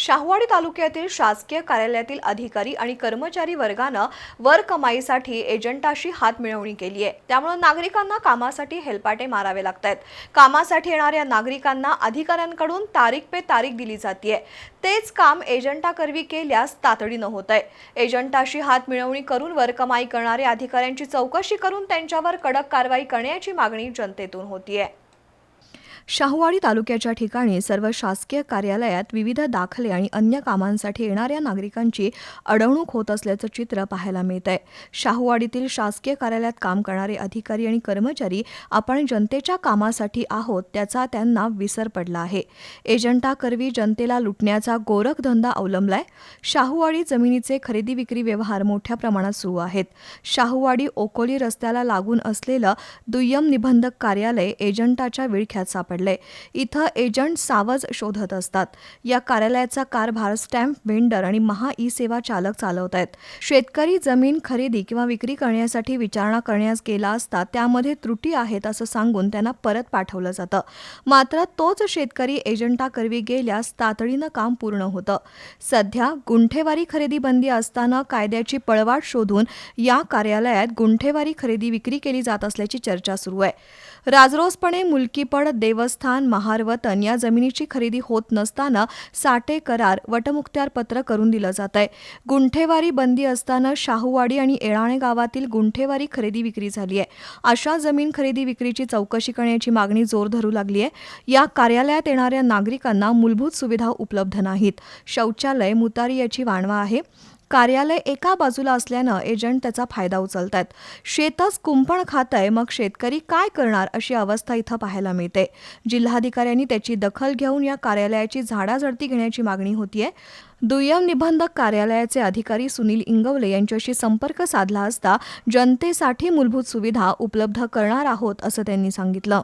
शाहवाडी तालुक्यातील शासकीय कार्यालयातील अधिकारी आणि कर्मचारी वर्गानं वर कमाईसाठी एजंटाशी हात मिळवणी केली आहे. त्यामुळे नागरिकांना कामासाठी हेलपाटे मारावे लागत आहेत कामासाठी येणाऱ्या नागरिकांना अधिकाऱ्यांकडून तारीख पे तारीख दिली जाते तेच काम एजंटाकरवी केल्यास तातडीनं होत आहे एजंटाशी हात मिळवणी करून वर कमाई करणाऱ्या अधिकाऱ्यांची चौकशी करून त्यांच्यावर कडक कारवाई करण्याची मागणी जनतेतून होतीये. शाहूवाडी तालुक्याच्या ठिकाणी सर्व शासकीय कार्यालयात विविध दाखले आणि अन्य कामांसाठी येणाऱ्या नागरिकांची अडवणूक होत असल्याचं चित्र पाहायला मिळत आहे शाहूवाडीतील शासकीय कार्यालयात काम करणारे अधिकारी आणि कर्मचारी आपण जनतेच्या कामासाठी आहोत त्याचा त्यांना विसर पडला आहे. एजंटाकरवी जनतेला लुटण्याचा गोरखधंदा अवलंबलाय. शाहूवाडी जमिनीचे खरेदी विक्री व्यवहार मोठ्या प्रमाणात सुरू आहेत. शाहूवाडी ओकोली रस्त्याला लागून असलेलं दुय्यम निबंधक कार्यालय एजंटाच्या विळख्यात सापडलंय इथं एजंट सावज शोधत असतात. या कार्यालयाचा कारभार स्टॅम्प वेंडर आणि महा ई सेवा चालक चालवत आहेत. शेतकरी जमीन खरेदी किंवा विक्री करण्यासाठी विचारणा करण्यास गेला असता त्यामध्ये त्रुटी आहेत असं सांगून त्यांना परत पाठवलं जातं. मात्र तोच शेतकरी एजंटाकरवी गेल्यास तातडीनं काम पूर्ण होतं. सध्या गुंठेवारी खरेदी बंदी असताना कायद्याची पळवाट शोधून या कार्यालयात गुंठेवारी खरेदी विक्री केली जात असल्याची चर्चा सुरू आहे. राजरोसपणे मुलकीपड देवस्थान महारवतन या जमिनीची खरेदी होत नसताना साठे करार वटमुक्त्यार पत्र करून दिलं जात आहे गुंठेवारी बंदी असताना शाहूवाडी आणि एळाणे गावातील गुंठेवारी खरेदी विक्री झाली आहे अशा जमीन खरेदी विक्रीची चौकशी करण्याची मागणी जोर धरू लागली आहे या कार्यालयात येणाऱ्या नागरिकांना मूलभूत सुविधा उपलब्ध नाहीत. शौचालय मुतारी याची वाणवा आहे. कार्यालय एका बाजूला असल्यानं एजंट त्याचा फायदा उचलत आहेत शेतच कुंपण खातंय मग शेतकरी काय करणार अशी अवस्था इथं पाहायला मिळते. जिल्हाधिकाऱ्यांनी त्याची दखल घेऊन या कार्यालयाची झाडाझडती घेण्याची मागणी होतीये. दुय्यम निबंधक कार्यालयाचे अधिकारी सुनील इंगवले यांच्याशी संपर्क साधला असता जनतेसाठी मूलभूत सुविधा उपलब्ध करणार आहोत असं त्यांनी सांगितलं.